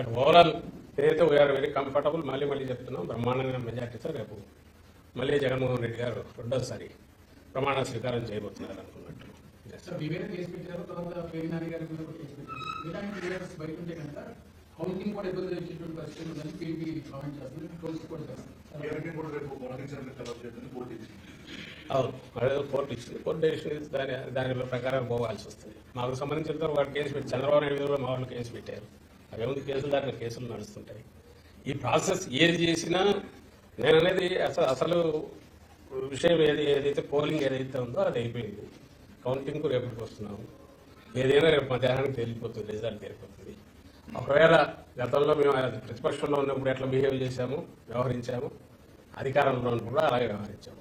But overall నేనైతే we are very comfortable మళ్ళీ మళ్ళీ చెప్తున్నాం. బ్రహ్మాండమైన మెజార్టీతో రేపు మళ్ళీ జగన్మోహన్ రెడ్డి గారు రెండోసారి ప్రమాణ స్వీకారం చేయబోతున్నారు అనుకున్నట్టు. హౌసింగ్ కూడా ఇబ్బంది వచ్చేటువంటి పరిస్థితి ఉందని పీపీ కామెంట్ చేస్తుంది. కూడా అవును. అదే కోర్టు ఇచ్చింది. కోర్టు డెసిషన్ దాని దాని ప్రకారం పోవాల్సి వస్తుంది. మాకు సంబంధించిన వాడు కేసు పెట్టి చంద్రబాబు నాయుడు కూడా మా వాళ్ళు కేసు పెట్టారు. అవేముంది కేసులు దాంట్లో కేసులు నడుస్తుంటాయి. ఈ ప్రాసెస్ ఏది చేసినా నేను అనేది అసలు అసలు విషయం ఏది ఏదైతే పోలింగ్ ఏదైతే ఉందో అది అయిపోయింది. కౌంటింగ్కు రేపటికి వస్తున్నాము. ఏదైనా రేపు మధ్యాహ్నానికి తేలిపోతుంది రిజల్ట్ తేలిపోతుంది. ఒకవేళ గతంలో మేము ప్రతిపక్షంలో ఉన్నప్పుడు ఎట్లా బిహేవ్ చేశాము వ్యవహరించాము అధికారంలో ఉన్నప్పుడు కూడా అలాగే వ్యవహరించాము.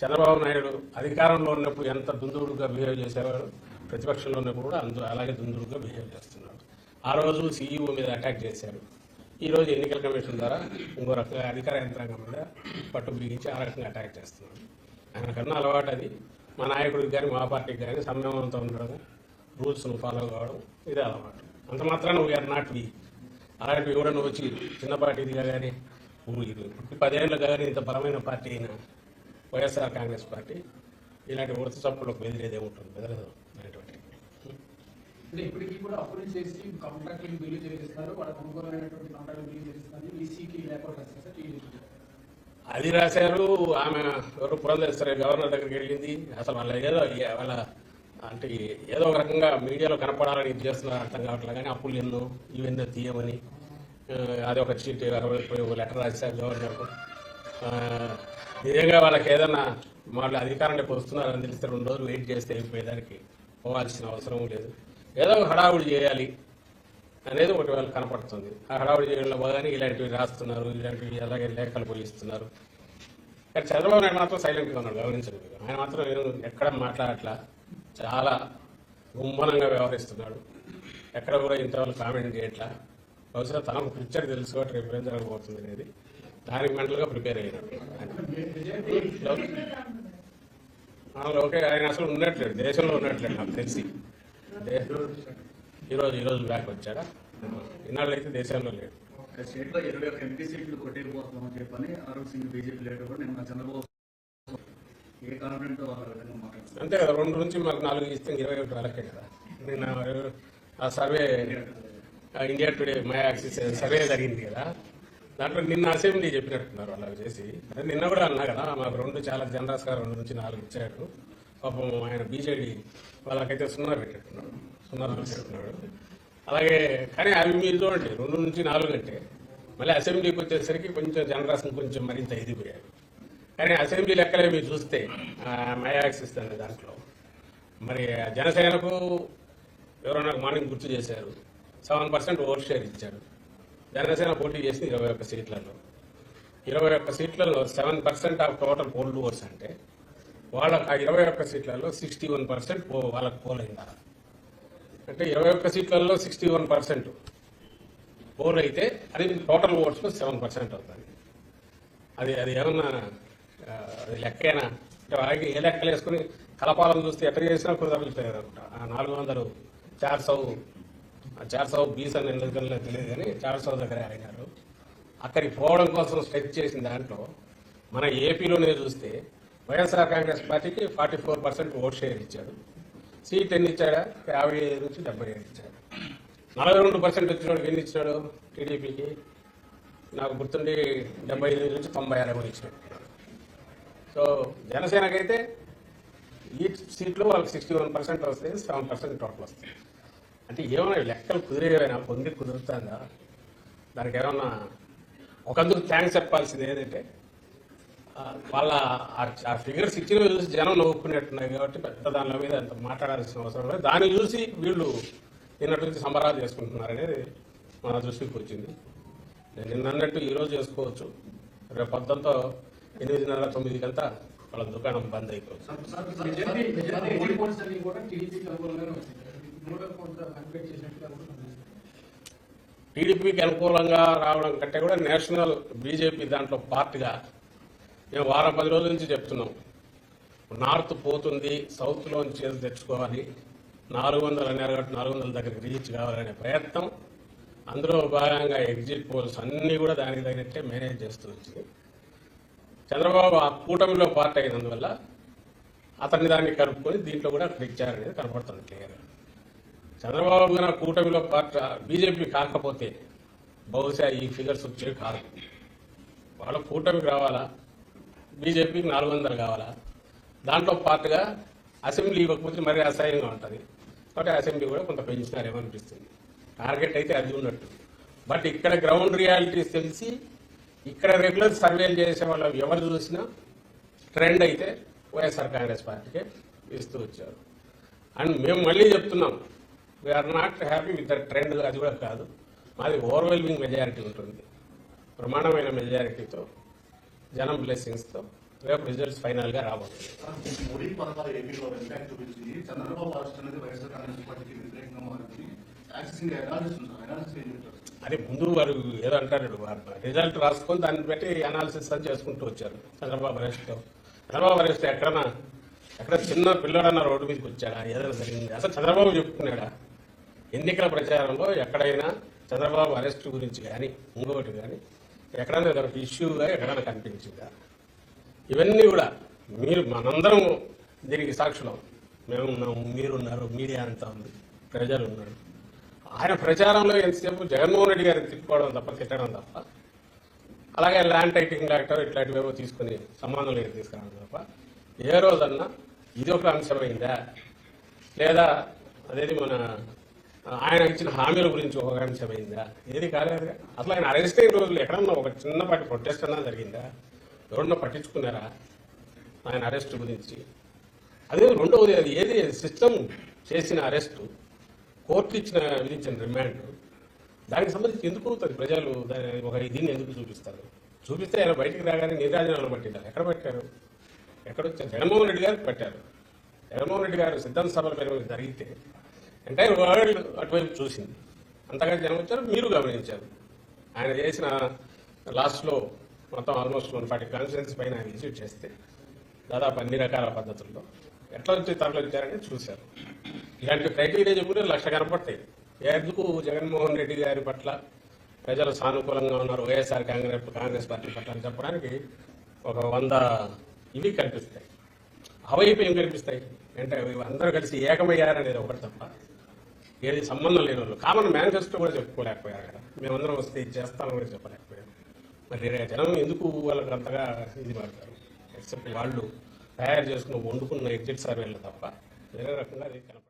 చంద్రబాబు నాయుడు అధికారంలో ఉన్నప్పుడు ఎంత దుందుడుగా బిహేవ్ చేసేవాడు ప్రతిపక్షంలో ఉన్నప్పుడు కూడా అలాగే దుందుడుగా బిహేవ్ చేస్తున్నాడు. ఆ రోజు సీఈఓ మీద అటాక్ చేశారు. ఈరోజు ఎన్నికల కమిషన్ ద్వారా ఇంకో రకంగా అధికార యంత్రాంగం మీద పట్టు బిగించి ఆ రకంగా అటాక్ చేస్తున్నారు. ఆయన కన్నా అలవాటు అది. మా నాయకుడికి కానీ మా పార్టీకి కానీ సంయమంతో ఉండడం రూల్స్ను ఫాలో కావడం ఇదే అలవాటు. అంత మాత్రాన వీఆర్ నాట్ వీ అలాంటివి కూడా నువ్వు వచ్చి చిన్న పార్టీదిగా కానీ నువ్వు పదేళ్ళుగా కానీ ఇంత బలమైన పార్టీ అయిన వైఎస్ఆర్ కాంగ్రెస్ పార్టీ ఇలాంటి ఉడత చప్పులకు బెదిరేదే ఉంటుంది. బెదరదు అంటే ఇప్పటికీ కూడా అప్రూవ్ చేసి కాంట్రాక్ట్ బిల్లు చెల్లిస్తారు వాళ్ళ కొనుగోలైనటువంటి కాంట్రాక్ట్ బిల్లు చెల్లిస్తారు ఈసీకి లేకుండా సార్ అది రాశారు. ఆమె ఎవరు పురంధేశ్వరి గవర్నర్ దగ్గరికి వెళ్ళింది. అసలు వాళ్ళ ఏదో వాళ్ళ అంటే ఏదో ఒక రకంగా మీడియాలో కనపడాలని ఇది చేస్తున్నారు అర్థం కావట్లేదు కానీ అప్పులు ఎన్నో ఇవన్నీ తీయమని అది ఒక చీట్ లెటర్ రాశారు గవర్నర్కు. నిజంగా వాళ్ళకి ఏదన్నా వాళ్ళు అధికారంలోకి వస్తున్నారని తెలిస్తే రెండు రోజులు వెయిట్ చేస్తే అయిపోయేదానికి పోవాల్సిన అవసరం లేదు. ఏదో హడావుడి చేయాలి అనేది ఒకటి వాళ్ళకి కనపడుతుంది. ఆ హడావుడి చేయడంలో బాగానే ఇలాంటివి రాస్తున్నారు ఇలాంటివి అలాగే లేఖలు పోయిస్తున్నారు. కానీ చంద్రబాబు నాయుడు మాత్రం సైలెంట్గా ఉన్నాడు గమనించండి. ఆయన మాత్రం నేను ఎక్కడ మాట్లాడట్లా చాలా గుంభనంగా వ్యవహరిస్తున్నాడు. ఎక్కడ కూడా ఇంతవరకు కామెంట్ చేయట్లా. బహుశా తనకు పిక్చర్ తెలుసు కాబట్టి రేపు ఏం జరగబోతుంది అనేది దానికి మెంటల్గా ప్రిపేర్ అయినాడు ఓకే ఆయన అసలు ఉన్నట్లేడు దేశంలో ఉన్నట్లేడు నాకు తెలిసి. ఈరోజు ఈరోజు బ్యాక్ వచ్చాడా ఇన్నాళ్ళు అయితే దేశంలో లేడు స్టేట్లో ఇరవై ఒక ఎంపీ సీట్లు కొట్టేయబోతున్నామని చెప్పని అరుణ్ సింగ్ బీజేపీ లీడర్ కూడా నిన్న చంద్రబాబు ఏ కాన్ఫిడెంట్ కదా రెండు నుంచి మాకు నాలుగు ఇస్తే ఇరవై ఒకటి వరకే కదా. నిన్న ఆ survey India Today My Axis survey జరిగింది కదా. దాంట్లో నిన్న అసెంబ్లీ చెప్పినట్టున్నారు అలా చేసి. అదే నిన్న కూడా అన్నా కదా మాకు రెండు చాలా జనరస్గా రెండు నుంచి నాలుగు ఇచ్చాడు పాపం ఆయన బీజేడీ వాళ్ళకైతే సున్నా పెట్టేట్టున్నాడు సున్నా పెట్టేట్టున్నాడు అలాగే కానీ అవి మీరు చూడండి రెండు నుంచి నాలుగు అంటే మళ్ళీ అసెంబ్లీకి వచ్చేసరికి కొంచెం జనరేషన్ కొంచెం మరింత ఎదిగిపోయాడు కానీ అసెంబ్లీ లెక్కలే మీరు చూస్తే మయాక్సిస్ అనే దాంట్లో. మరి జనసేనకు ఎవరో నాకు మార్నింగ్ గుర్తు చేశారు సెవెన్ పర్సెంట్ ఓట్ షేర్ ఇచ్చారు. జనసేన పోటీ చేసి ఇరవై ఒక్క సీట్లలో. ఇరవై ఒక్క సీట్లలో seven percent of total poll votes అంటే వాళ్ళ ఆ ఇరవై ఒక్క సీట్లలో సిక్స్టీ వన్ పర్సెంట్ పో వాళ్ళకి పోల్ అంటే ఇరవై ఒక్క సీట్లలో సిక్స్టీ వన్ పర్సెంట్ పోల్ అయితే అది టోటల్ ఓట్స్లో సెవెన్ పర్సెంట్ అవుతుంది. అది అది ఏమన్నా అది లెక్కైనా? అంటే అలాగే ఏ లెక్కలు వేసుకుని కలపాలను చూస్తే ఎట్లా చేసినా కుదరలేదు అనుకుంటా. ఆ నాలుగు వందలు చార్ సౌ ఆ చార్ సౌ బీస్ అని ఎందుకంటే తెలియదు కానీ చార్ సౌ దగ్గర అడిగారు అక్కడికి పోవడం కోసం స్ట్రెచ్ చేసిన దాంట్లో మన ఏపీలోనే చూస్తే వైఎస్ఆర్ కాంగ్రెస్ పార్టీకి forty four percent vote share ఇచ్చాడు. సీట్ ఎన్ని ఇచ్చాడా? యాభై ఐదు నుంచి డెబ్బై ఐదు ఇచ్చాడు. నలభై రెండు పర్సెంట్ వచ్చినాడు ఎన్ని ఇచ్చినాడు టీడీపీకి? నాకు గుర్తుండి డెబ్బై ఐదు నుంచి తొంభై ఆరు ఏమో సో జనసేనకైతే ఈ సీట్లో వాళ్ళకి సిక్స్టీ వన్ పర్సెంట్ వస్తాయి సెవెన్ పర్సెంట్ టోటల్ వస్తాయి. అంటే ఏమైనా లెక్కలు కుదిరేవైనా? పొంది కుదురుతుందా? దానికి ఏమన్నా ఒకందుకు థ్యాంక్స్ చెప్పాల్సింది ఏంటంటే వాళ్ళ ఆ- ఫిగర్స్ ఇచ్చిన చూసి జనం నవ్వుకునేట్టున్నాయి కాబట్టి పెద్ద దాని మీద ఎంత మాట్లాడాల్సిన అవసరం లేదు దాన్ని చూసి వీళ్ళు నిన్నటి సంబరాలు చేసుకుంటున్నారు అనేది మన దృష్టికి వచ్చింది నేను ఈరోజు చేసుకోవచ్చు రేపు పొద్దుతో ఎనిమిదిన్నర గంట వాళ్ళ దుకాణం బంద్ అయిపోవచ్చు టీడీపీకి టీడీపీకి అనుకూలంగా రావడం కంటే కూడా నేషనల్ బీజేపీ దాంట్లో పార్ట్గా మేము వారం పది రోజుల నుంచి చెప్తున్నాం. నార్త్ పోతుంది సౌత్లో చేసి తెచ్చుకోవాలి. నాలుగు వందలు అన్నారు కాబట్టి నాలుగు వందల దగ్గరికి రీచ్ కావాలనే ప్రయత్నం. అందులో భాగంగా ఎగ్జిట్ పోల్స్ అన్నీ కూడా దానికి తగినట్టే మేనేజ్ చేస్తూ వచ్చింది. చంద్రబాబు ఆ కూటమిలో పార్ట్ అయినందువల్ల అతన్ని దాన్ని కలుపుకొని దీంట్లో కూడా అక్కడ అనేది కనపడుతుంది క్లియర్ చంద్రబాబు గారు కూటమిలో పార్ట్ బీజేపీ కాకపోతే బహుశా ఈ ఫిగర్స్ వచ్చేవి కాదు. వాళ్ళ కూటమికి రావాలా? బీజేపీకి నాలుగు వందలు కావాలా? దాంట్లో పార్ట్గా అసెంబ్లీ ఇవ్వకపోతే మరీ అసహ్యంగా ఉంటుంది. కాబట్టి అసెంబ్లీ కూడా కొంత పెంచినారేమో అనిపిస్తుంది టార్గెట్ అయితే అది ఉన్నట్టు. బట్ ఇక్కడ గ్రౌండ్ రియాలిటీస్ తెలిసి ఇక్కడ రెగ్యులర్ సర్వేలు చేసే వాళ్ళు ఎవరు చూసినా ట్రెండ్ అయితే వైఎస్ఆర్ కాంగ్రెస్ పార్టీకే ఇస్తూ వచ్చారు. అండ్ మేము మళ్ళీ చెప్తున్నాం we are not happy with the trend అది కూడా కాదు. మాది ఓవర్వెల్మింగ్ మెజారిటీ ఉంటుంది. ప్రమాణమైన మెజారిటీతో జనం బ్లెస్సింగ్స్తో రేపు రిజల్ట్స్ ఫైనల్గా రాబోతుంది. అది ముందు వారు ఏదో అంటారు వారు రిజల్ట్ రాసుకొని దాన్ని బట్టి అనాలిసిస్ అని చేసుకుంటూ వచ్చారు చంద్రబాబు అరెస్ట్ చంద్రబాబు అరెస్ట్ ఎక్కడన్నా ఎక్కడ చిన్న పిల్లడన్న రోడ్డు మీదకి వచ్చాడా? ఏదైనా జరిగింది? అసలు చంద్రబాబు చెప్పుకున్నాడా? ఎన్నికల ప్రచారంలో ఎక్కడైనా చంద్రబాబు అరెస్ట్ గురించి కానీ ఇంకొకటి కానీ ఎక్కడైనా ఏదైనా ఇష్యూగా ఎక్కడైనా కనిపించిందా? ఇవన్నీ కూడా మీరు మనందరం దీనికి సాక్షులం. మేమున్నాము మీరున్నారు మీడియా అంతా ఉంది ప్రజలు ఉన్నారు. ఆయన ప్రచారంలో ఎంతసేపు జగన్మోహన్ రెడ్డి గారిని తిప్పుకోవడం తప్ప తిట్టడం తప్ప అలాగే ల్యాండ్ టైటింగ్ యాక్టర్ ఇట్లాంటివేవో తీసుకుని సంబంధం లేదు తీసుకురావడం తప్ప ఏ రోజన్నా ఇది ఒక అంశమైందా? లేదా అదేది మన ఆయన ఇచ్చిన హామీల గురించి ఒక అంశమైందా ఏది కాలేదుగా? అసలు ఆయన అరెస్ట్ అయిన రోజులు ఎక్కడన్నా ఒక చిన్నపాటి ప్రొటెస్ట్ అన్నా జరిగిందా? ఎవరన్నా పట్టించుకున్నారా ఆయన అరెస్ట్ గురించి? అదే రెండవది అది ఏది సిస్టమ్ చేసిన అరెస్టు కోర్టు ఇచ్చిన విధించిన రిమాండ్ దానికి సంబంధించి ఎందుకు అవుతుంది ప్రజలు? దాని ఒక దీన్ని ఎందుకు చూపిస్తారు? చూపిస్తే ఆయన బయటికి రాగానే నీరాజనాలు పట్టింటారు ఎక్కడ పెట్టారు? ఎక్కడొచ్చారు? జగన్మోహన్ రెడ్డి గారికి పెట్టారు. జగన్మోహన్ రెడ్డి గారు సిద్ధాంత సభల మీద జరిగితే ఎంటైర్ వరల్డ్ అటువైపు చూసింది. అంతగా జనం వచ్చారు మీరు గమనించారు. ఆయన చేసిన లాస్ట్లో మొత్తం ఆల్మోస్ట్ వన్ ఫార్టీ కాన్ఫరెన్స్ పైన ఆయన విజిట్ చేస్తే దాదాపు అన్ని రకాల పద్ధతుల్లో ఎట్లా వచ్చి తరలి వచ్చారని చూశారు. ఇలాంటి క్రైటీరియా చెప్పుకుంటే లక్ష కనపడతాయి. ఎందుకు జగన్మోహన్ రెడ్డి గారి పట్ల ప్రజలు సానుకూలంగా ఉన్నారు? వైఎస్ఆర్ కాంగ్రెస్ కాంగ్రెస్ పార్టీ పట్ల అని చెప్పడానికి ఒక వంద ఇవి కనిపిస్తాయి. అవైపు ఏం కనిపిస్తాయి? అంటే అందరూ కలిసి ఏకమయ్యారనేది ఒకటి తప్ప ఏది సంబంధం లేని వాళ్ళు. కామన్ మేనిఫెస్టో కూడా చెప్పుకోలేకపోయారు కదా. మేమందరం వస్తే ఇది చేస్తామని కూడా చెప్పలేకపోయాం. మరి జనం ఎందుకు వాళ్ళకి అంతగా ఇది పడతారు? ఎక్సెప్ట్ వాళ్ళు తయారు చేసుకున్న వండుకున్న ఎగ్జిట్ సర్వేలు తప్ప. వేరే రకంగా అది